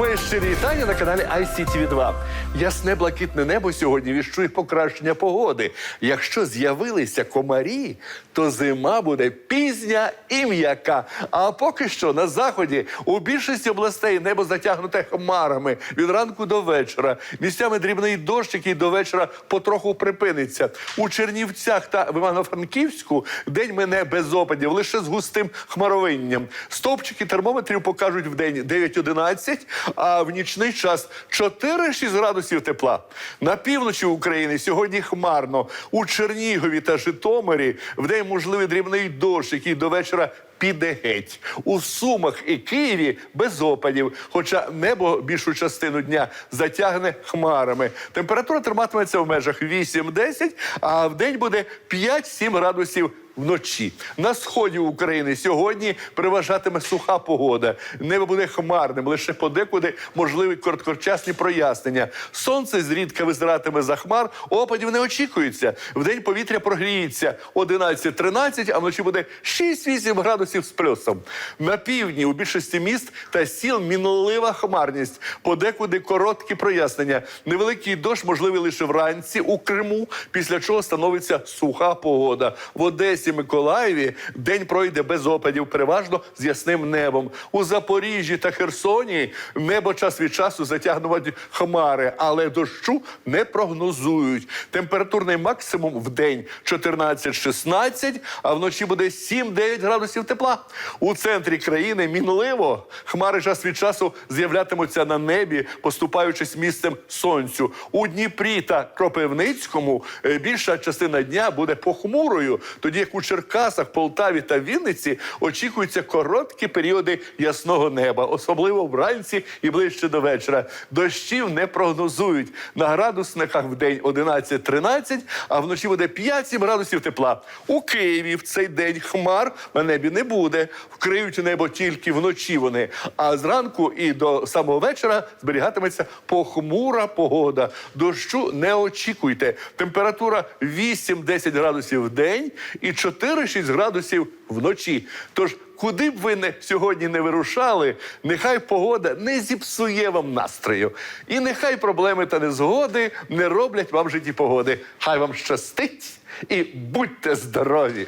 Моє щирі вітання на каналі ICTV 2 Ясне блакитне небо сьогодні віщує покращення погоди. Якщо з'явилися комарі, то зима буде пізня і м'яка. А поки що на заході у більшості областей небо затягнуте хмарами від ранку до вечора. Місцями дрібний дощ, який до вечора потроху припиниться. У Чернівцях та в Івано-Франківську день мене без опадів, лише з густим хмаровинням. Стовпчики термометрів покажуть в день 9-11, а в нічний час 4-6 градусів тепла. На півночі України сьогодні хмарно. У Чернігові та Житомирі в день можливий дрібний дощ, який до вечора піде геть. У Сумах і Києві без опадів, хоча небо більшу частину дня затягне хмарами. Температура триматиметься в межах 8-10, а в день буде 5-7 градусів вночі. На сході України сьогодні переважатиме суха погода. Небо буде хмарним, лише подекуди можливі короткочасні прояснення. Сонце зрідка визиратиме за хмар, опадів не очікується. Вдень повітря прогріється 11-13, а вночі буде 6-8 градусів з плюсом. На півдні у більшості міст та сіл мінлива хмарність. Подекуди короткі прояснення. Невеликий дощ можливий лише вранці у Криму, після чого становиться суха погода. В Одесі, Миколаєві день пройде без опадів, переважно з ясним небом. У Запоріжжі та Херсоні небо час від часу затягнуть хмари, але дощу не прогнозують. Температурний максимум в день 14-16, а вночі буде 7-9 градусів тепла. У центрі країни мінливо хмари час від часу з'являтимуться на небі, поступаючись місцем сонцю. У Дніпрі та Кропивницькому е, більша частина дня буде похмурою, тоді як у Черкасах, Полтаві та Вінниці очікуються короткі періоди ясного неба, особливо вранці і ближче до вечора. Дощів не прогнозують. На градусниках в день 11-13, а вночі буде 5-7 градусів тепла. У Києві в цей день хмар на небі не буде. Вкриють небо тільки вночі вони. А зранку і до самого вечора зберігатиметься похмура погода. Дощу не очікуйте. Температура 8-10 градусів в день і 4-6 градусів вночі. Тож, куди б ви не сьогодні не вирушали, нехай погода не зіпсує вам настрою. І нехай проблеми та незгоди не роблять вам житті погоди. Хай вам щастить і будьте здорові!